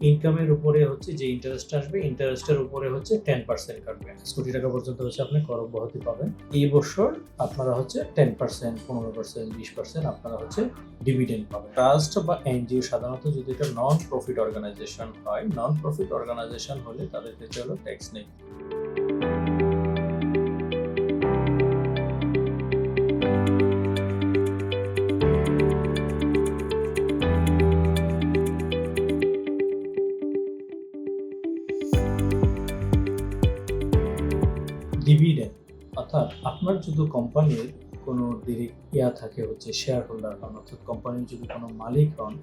ইনকামের উপরে হচ্ছে যে ইন্টারেস্ট আসবে ইন্টারেস্টের উপরে হচ্ছে টেন পার্সেন্ট কাটবে। কোটি টাকা পর্যন্ত হচ্ছে আপনি কর অব্যাহতি পাবেন। এই বছর আপনারা হচ্ছে টেন পার্সেন্ট পনেরো পার্সেন্ট বিশ পার্সেন্ট আপনারা হচ্ছে ডিভিডেন্ড পাবেন। ট্রাস্ট বা এনজিও সাধারণত যদি এটা নন প্রফিট অর্গানাইজেশন হয় নন প্রফিট অর্গানাইজেশন হলে তাদের ক্ষেত্রে হলো ট্যাক্স নেই। ডিভিডেন্ড অর্থাৎ আপনার যদি কোম্পানির কোনো ইয়া থাকে হচ্ছে শেয়ার হোল্ডার হন অর্থাৎ কোম্পানির যদি কোনো মালিক হন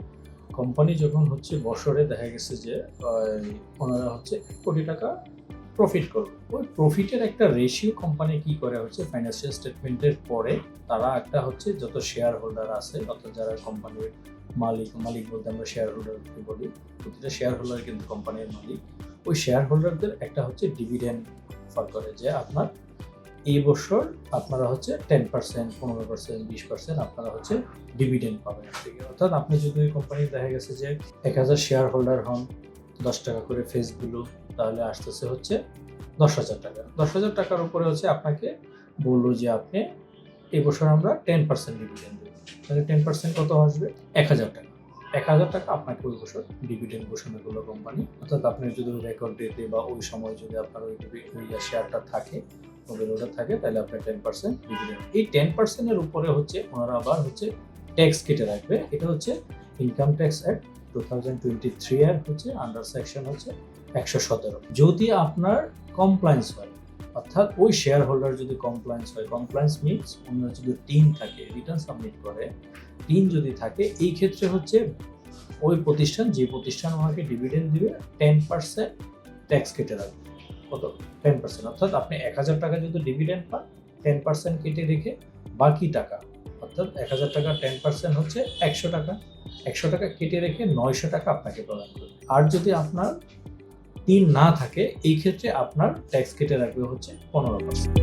কোম্পানি যখন হচ্ছে বছরে দেখা গেছে যে ওনারা হচ্ছে এক কোটি টাকা প্রফিট করবে। ওই প্রফিটের একটা রেশিও কোম্পানি কি করে হচ্ছে ফাইন্যান্সিয়াল স্টেটমেন্টের পরে তারা একটা হচ্ছে যত শেয়ার হোল্ডার আছে, অর্থাৎ যারা কোম্পানির মালিক মালিক বলতে আমরা শেয়ার হোল্ডারকে বলি, প্রতিটা শেয়ার হোল্ডার কিন্তু কোম্পানির মালিক, ওই শেয়ার হোল্ডারদের একটা হচ্ছে ডিভিডেন্ড অফার করে যে আপনার এই বছর আপনারা হচ্ছে টেন পার্সেন্ট পনেরো পার্সেন্ট বিশ পার্সেন্ট আপনারা হচ্ছে ডিভিডেন্ড পাবেন থেকে অর্থাৎ আপনি যদি ওই কোম্পানি দেখা গেছে যে এক হাজার শেয়ার হোল্ডার হন, দশ টাকা করে ফেসগুলো তাহলে আসতেছে হচ্ছে দশ হাজার টাকা। দশ হাজার টাকার উপরে হচ্ছে আপনাকে বলল যে আপনি এই বছর আমরা টেন পার্সেন্ট ডিভিডেন্ড দেবো। তাহলে টেন পার্সেন্ট কত আসবে? এক হাজার টাকা। এক হাজার টাকা আপনাকে ওই বছর ডিভিডেন্ড ঘোষণা করল কোম্পানি অর্থাৎ আপনি যদি রেকর্ড ডেটে বা ওই সময় যদি আপনার ওই ওই শেয়ারটা থাকে ওদের ওটা থাকে, তাহলে আপনার টেন পার্সেন্ট ডিভিডেন্ড এই টেন পার্সেন্টের উপরে হচ্ছে ওনারা আবার হচ্ছে ট্যাক্স কেটে রাখবে। এটা হচ্ছে income tax act two thousand twenty three এর হচ্ছে আন্ডার সেকশন হচ্ছে একশো সতেরো। যদি আপনার কমপ্লায়েন্স হয় অর্থাৎ ওই শেয়ার হোল্ডার যদি কমপ্লায়েন্স হয় কমপ্লায়েন্স মিনস ওনার যদি টিম থাকে রিটার্ন সাবমিট করে টিম যদি থাকে, এই ক্ষেত্রে হচ্ছে ওই প্রতিষ্ঠান, যে প্রতিষ্ঠান ওনাকে ডিভিডেন্ড দিবে টেন পার্সেন্ট ট্যাক্স কেটে রাখবে কত? টেন পার্সেন্ট অর্থাৎ আপনি এক হাজার টাকা যদি ডিভিডেন্ড পান টেন পার্সেন্ট কেটে রেখে বাকি টাকা, অর্থাৎ এক হাজার টাকা টেন পার্সেন্ট হচ্ছে একশো টাকা। একশো টাকা কেটে রেখে নয়শো টাকা আপনাকে প্রদান করবে। আর যদি আপনার তিন না থাকে, এই ক্ষেত্রে আপনার ট্যাক্স কেটে রাখবে হচ্ছে পনেরো পার্সেন্ট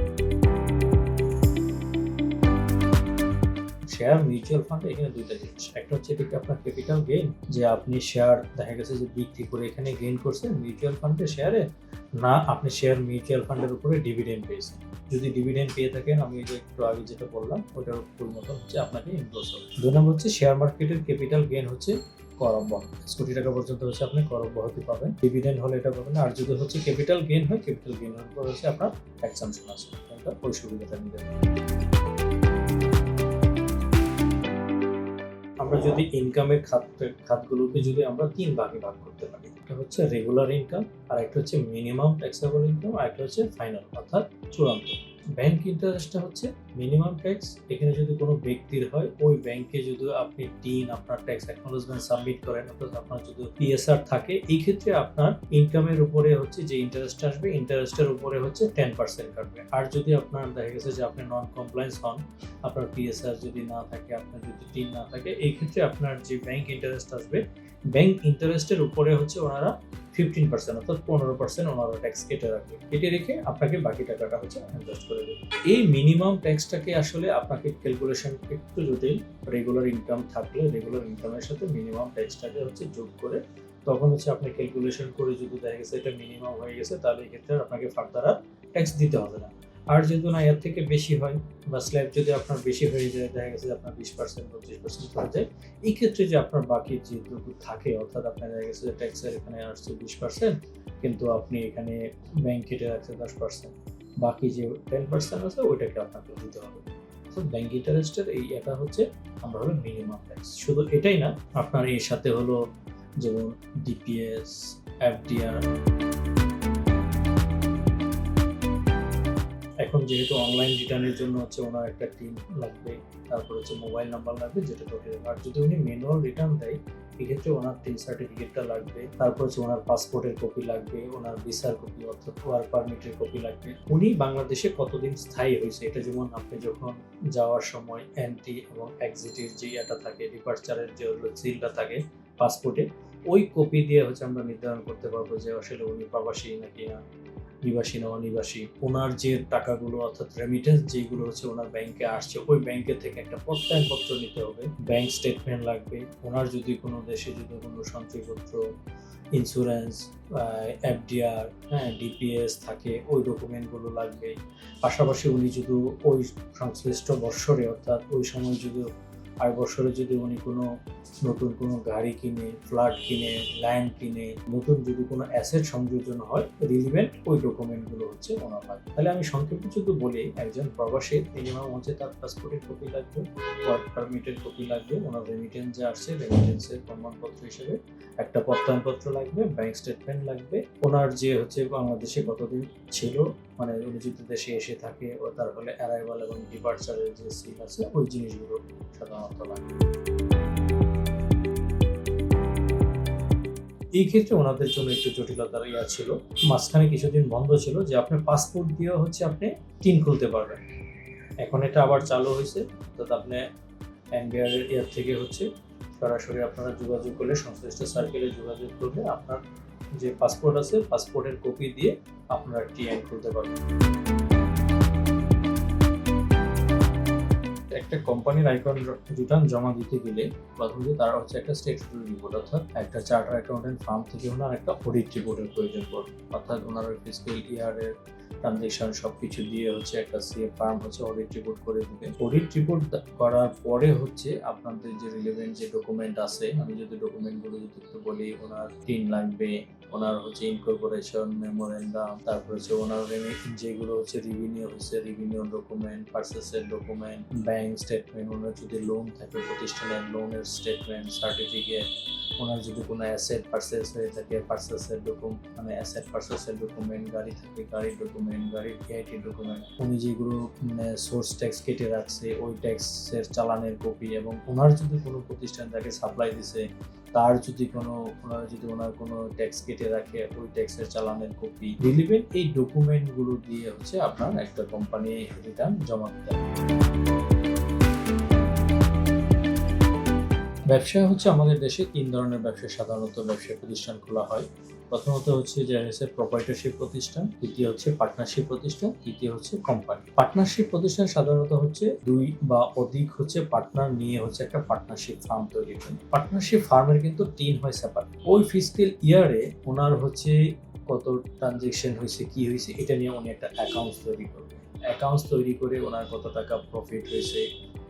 শেয়ার মিউচুয়াল ফান্ড এখানে দুইটা জিনিস। একটা হচ্ছে এটাকে আপনার ক্যাপিটাল গেইন যে আপনি শেয়ার দেখা গেছে যে বিক্রি করে এখানে গেইন করছেন মিউচুয়াল ফান্ডে শেয়ারে না, আপনি শেয়ার মিউচুয়াল ফান্ডের উপরে ডিভিডেন্ড পেয়েছেন। যদি ডিভিডেন্ড পেয়ে থাকেন, আমি যে একটু আগে যেটা বললাম, ওটার উপর মতো হচ্ছে আপনাকে ইনক্লোজ হবে। দুই নম্বর হচ্ছে শেয়ার মার্কেটের ক্যাপিটাল গেইন হচ্ছে কর অব্যাহতি কোটি টাকা পর্যন্ত হচ্ছে আপনি কর অব্যাহতি পাবেন। ডিভিডেন্ড হলে এটা পাবেন। আর যদি হচ্ছে ক্যাপিটাল গেইন হয় ক্যাপিটাল গেইন হলে পরে হচ্ছে আপনার এক্সামশন আছে এটা ওই সুবিধাটা নিতে। আমরা যদি ইনকামের খাত, খাতগুলোকে যদি আমরা তিন ভাগে ভাগ করতে পারি, একটা হচ্ছে রেগুলার ইনকাম আর একটা হচ্ছে মিনিমাম ট্যাক্সেবল ইনকাম আর একটা হচ্ছে ফাইনাল অর্থাৎ চূড়ান্ত। ব্যাংক ইন্টারেস্টটা হচ্ছে মিনিমাম ট্যাক্স এখানে যদি কোনো ব্যক্তির হয়, ওই ব্যাংকে যদি আপনি টিন আপনার ট্যাক্স অ্যাকনোলজমেন্ট সাবমিট করেন, অর্থাৎ আপনার যদি পিএসআর থাকে, এই ক্ষেত্রে আপনার ইনকামের উপরে হচ্ছে যে ইন্টারেস্ট আসবে ইন্টারেস্টের উপরে হচ্ছে টেন পার্সেন্ট কাটবে। আর যদি আপনার দেখা গেছে যে আপনি নন কমপ্লায়েন্স হন, আপনার পিএসআর যদি না থাকে, আপনার যদি টিন না থাকে, এই ক্ষেত্রে আপনার যে ব্যাংক ইন্টারেস্ট আসবে ব্যাংক ইন্টারেস্টের উপরে হচ্ছে ওনারা ফিফটিন পার্সেন্ট অর্থাৎ পনেরো পার্সেন্ট ওনারা ট্যাক্স কেটে রাখবে কেটে রেখে আপনাকে বাকি টাকাটা হচ্ছে ইনভেস্ট করে দেবে। এই মিনিমাম ট্যাক্সটাকে আসলে আপনাকে ক্যালকুলেশন একটু জটিল রেগুলার ইনকাম থাকলে রেগুলার ইনকামের সাথে মিনিমাম ট্যাক্সটাকে হচ্ছে যোগ করে তখন হচ্ছে আপনি ক্যালকুলেশন করে যদি দেখা গেছে এটা মিনিমাম হয়ে গেছে, তাহলে এক্ষেত্রে ক্ষেত্রে আপনাকে ফার্দার আর ট্যাক্স দিতে হবে না। আর যদি না এর থেকে বেশি হয়, বা স্ল্যাব যদি আপনার বেশি হয়ে যায়, দেখা গেছে যে আপনার বিশ পার্সেন্ট পঁচিশ পার্সেন্ট হয়ে যায়, এই ক্ষেত্রে যে আপনার বাকি যেটুকু থাকে, অর্থাৎ আপনার দেখা গেছে যে ট্যাক্সের এখানে আসছে বিশ পার্সেন্ট কিন্তু আপনি এখানে ব্যাংক কেটে রাখছে দশ পার্সেন্ট বাকি যে টেন পার্সেন্ট আছে, ওইটাকে আপনাকে দিতে হবে। তো ব্যাংক ইন্টারেস্টের এই এটা হচ্ছে, আমরা হলো মিনিমাম ট্যাক্স শুধু এটাই না, আপনার এর সাথে হলো, যেমন ডিপিএস এফডিআর এখন যেহেতু অনলাইন রিটার্নের জন্য হচ্ছে ওনার একটা টিম লাগবে, তারপর হচ্ছে মোবাইল নাম্বার লাগবে যেটা তোকে আর যদি উনি ম্যানুয়াল রিটার্ন দেয়, এক্ষেত্রে ওনার টিন সার্টিফিকেটটা লাগবে, তারপর হচ্ছে ওনার পাসপোর্টের কপি লাগবে, ওনার ভিসার কপি অর্থাৎ ওয়ার্ক পারমিটের কপি লাগবে। উনি বাংলাদেশে কতদিন স্থায়ী হয়েছে এটা যেমন আপনি যখন যাওয়ার সময় এন্ট্রি এবং এক্সিটের যে এটা থাকে ডিপার্চারের যে সিলটা থাকে পাসপোর্টে ওই কপি দিয়ে হচ্ছে আমরা নির্ধারণ করতে পারব যে আসলে উনি প্রবাসী নাকি না নিবাসী না অনিবাসী ওনার যে টাকাগুলো অর্থাৎ রেমিটেন্স যেগুলো হচ্ছে ওনার ব্যাংকে আসছে, ওই ব্যাংকের থেকে একটা প্রত্যয়নপত্র নিতে হবে। ব্যাংক স্টেটমেন্ট লাগবে। ওনার যদি কোনো দেশে যদি কোনো সঞ্চয়পত্র ইন্স্যুরেন্স এফডিআর হ্যাঁ ডিপিএস থাকে, ওই ডকুমেন্টগুলো লাগবে। পাশাপাশি উনি যদি ওই সংশ্লিষ্ট বৎসরে অর্থাৎ ওই সময় যদি আয় বছরে যদি উনি কোনো নতুন কোনো গাড়ি কিনে ফ্ল্যাট কিনে ল্যান্ড কিনে, নতুন যদি কোনো অ্যাসেট সংযোজন হয় রিলিভেন্ট ওই ডকুমেন্টগুলো হচ্ছে ওনার লাগবে তাহলে আমি সংক্ষেপে যদি বলি, একজন প্রবাসীর মিনিমাম হচ্ছে তার পাসপোর্টের কপি লাগবে ওয়ার্ক পারমিটের কপি লাগবে, ওনার রেমিটেন্স যে আসছে রেমিটেন্সের প্রমাণপত্র হিসেবে একটা প্রত্যয়নপত্র লাগবে ব্যাংক স্টেটমেন্ট লাগবে। ওনার যে হচ্ছে বাংলাদেশে কতদিন ছিল মানে যদি দেশে এসে থাকে, ও তার ফলে অ্যারাইভাল এবং ডিপার্চারের যে সিল আছে, ওই জিনিসগুলো সাধারণত লাগবে এই ক্ষেত্রে ওনাদের জন্য একটু জটিলতা ইয়া ছিল। মাঝখানে কিছুদিন বন্ধ ছিল যে আপনি পাসপোর্ট দিয়ে হচ্ছে আপনি টিন খুলতে পারবেন। এখন এটা আবার চালু হয়েছে। অর্থাৎ আপনি এনবিআর এর ইয়ার থেকে হচ্ছে সরাসরি আপনারা যোগাযোগ করলে, সংশ্লিষ্ট সার্কেলে যোগাযোগ করলে আপনার যে পাসপোর্ট আছে পাসপোর্টের কপি দিয়ে আপনারা টিএন খুলতে পারবেন। একটা কোম্পানির আইকন রিটার্ন জমা দিতে গেলে প্রথমত তারা হচ্ছে একটা স্টেটমেন্ট রিপোর্ট অর্থাৎ একটা চার্টার অ্যাকাউন্টেন্ট ফার্ম থেকে ওনার একটা অডিট রিপোর্টের প্রয়োজন পড়ে। অর্থাৎ ওনার ফিজিক্যাল ইয়ারের ট্রানজেকশন সব কিছু দিয়ে হচ্ছে একটা সিএ ফার্ম হচ্ছে অডিট রিপোর্ট করে দিবে। অডিট রিপোর্ট করার পরে হচ্ছে আপনাদের যে রিলেভেন্ট যে ডকুমেন্ট আছে, আমি যদি ডকুমেন্টগুলো যদি একটু বলি, ওনার টিন লাগবে ওনার হচ্ছে ইনকর্পোরেশন মেমোরেন্ডাম তারপর হচ্ছে ওনার যেগুলো হচ্ছে রিভিনিউ হচ্ছে রিভিনিউ ডকুমেন্ট পার্সেসের ডকুমেন্ট ব্যাংক স্টেটমেন্ট ওনার যদি লোন থাকে, প্রতিষ্ঠানের লোনের স্টেটমেন্ট সার্টিফিকেট ওনার যদি কোনো অ্যাসেট পার্সেস হয়ে থাকে পার্সেসের ডকুমেন্ট মানে অ্যাসেট পার্সেসের ডকুমেন্ট গাড়ি থাকে, গাড়ির ডকুমেন্ট গাড়ির ভিআইটি ডকুমেন্ট উনি যেগুলো সোর্স ট্যাক্স কেটে রাখছে, ওই ট্যাক্সের চালানের কপি এবং ওনার যদি কোনো প্রতিষ্ঠান তাকে সাপ্লাই দিছে, তার যদি কোনো, ওনার যদি ওনার কোনো ট্যাক্স কেটে রাখে, ওই ট্যাক্সের চালানের কপি রিলিভেন্ট এই ডকুমেন্টগুলো দিয়ে হচ্ছে আপনার একটা কোম্পানি রিটার্ন জমা দিতে ব্যবসা হচ্ছে আমাদের দেশে তিন ধরনের ব্যবসা। সাধারণত ব্যবসা প্রতিষ্ঠান খোলা হয়। প্রথমত হচ্ছে যে হচ্ছে প্রপার্টারশিপ প্রতিষ্ঠান, দ্বিতীয় হচ্ছে পার্টনারশিপ প্রতিষ্ঠান, তৃতীয় হচ্ছে কোম্পানি পার্টনারশিপ প্রতিষ্ঠান সাধারণত হচ্ছে দুই বা অধিক হচ্ছে পার্টনার নিয়ে হচ্ছে একটা পার্টনারশিপ ফার্ম তৈরি করে। পার্টনারশিপ ফার্মের কিন্তু টিন হয় সেপারেট ওই ফিজিক্যাল ইয়ারে ওনার হচ্ছে কত ট্রানজেকশন হয়েছে, কি হয়েছে, এটা নিয়ে উনি একটা অ্যাকাউন্টস তৈরি করবে অ্যাকাউন্টস তৈরি করে ওনার কত টাকা প্রফিট হয়েছে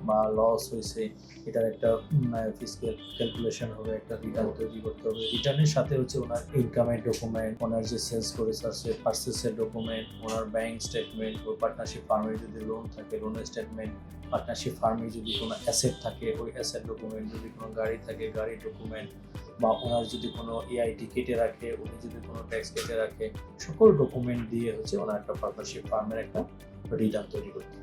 বা লস হয়েছে, এটার একটা ফিজিক্যাল ক্যালকুলেশন হবে, একটা রিটার্ন তৈরি করতে হবে। রিটার্নের সাথে হচ্ছে ওনার ইনকামের ডকুমেন্ট ওনার যে সেলস করেছে আছে পার্সেসের ডকুমেন্ট ওনার ব্যাংক স্টেটমেন্ট ও পার্টনারশিপ ফার্মের যদি লোন থাকে লোনের স্টেটমেন্ট পার্টনারশিপ ফার্মে যদি কোনো অ্যাসেট থাকে, ওই অ্যাসেট ডকুমেন্ট যদি কোনো গাড়ি থাকে, গাড়ির ডকুমেন্ট বা ওনার যদি কোনো এআইটি কেটে রাখে, উনি যদি কোনো ট্যাক্স কেটে রাখে, সকল ডকুমেন্ট দিয়ে হচ্ছে ওনার একটা পার্টনারশিপ ফার্মের একটা রিটার্ন তৈরি করতে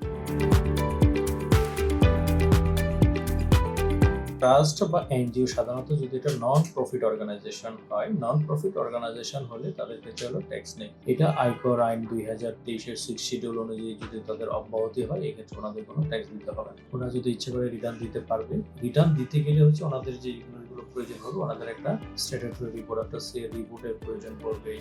ট্রাস্ট বা এনজিও সাধারণত যদি এটা নন প্রফিট অর্গানাইজেশন হয় নন প্রফিট অর্গানাইজেশন হলে তাদের ক্ষেত্রে হলো ট্যাক্স নেই। এটা আয়কর আইন দুই হাজার তেইশের সিক্স শিডিউল অনুযায়ী যদি তাদের অব্যাহতি হয়, এক্ষেত্রে ওনাদের কোনো ট্যাক্স দিতে হবে না। ওনারা যদি ইচ্ছে করে রিটার্ন দিতে পারবে রিটার্ন দিতে গেলে হচ্ছে ওনাদের যে ইউনিটগুলো প্রয়োজন হবে, ওনাদের একটা স্ট্যাটাটরি রিপোর্ট একটা সে রিপোর্টের প্রয়োজন পড়বে।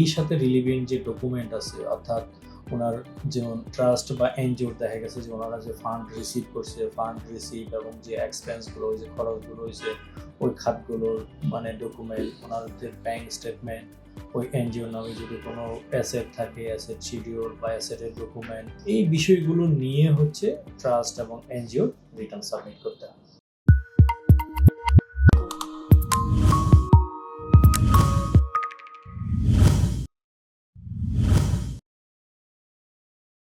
এই সাথে রিলিভেন্ট যে ডকুমেন্ট আছে, অর্থাৎ ওনার যেমন ট্রাস্ট বা এনজিওর দেখা গেছে যে ওনারা যে ফান্ড রিসিভ করছে ফান্ড রিসিভ এবং যে এক্সপেন্সগুলো যে খরচগুলো হয়েছে ওই খাতগুলোর মানে ডকুমেন্ট ওনাদের ব্যাংক স্টেটমেন্ট ওই এনজিওর নামে যদি কোনো অ্যাসেট থাকে অ্যাসেট শিডিউল বা অ্যাসেটের ডকুমেন্ট এই বিষয়গুলো নিয়ে হচ্ছে ট্রাস্ট এবং এনজিওর রিটার্ন সাবমিট করতে হবে।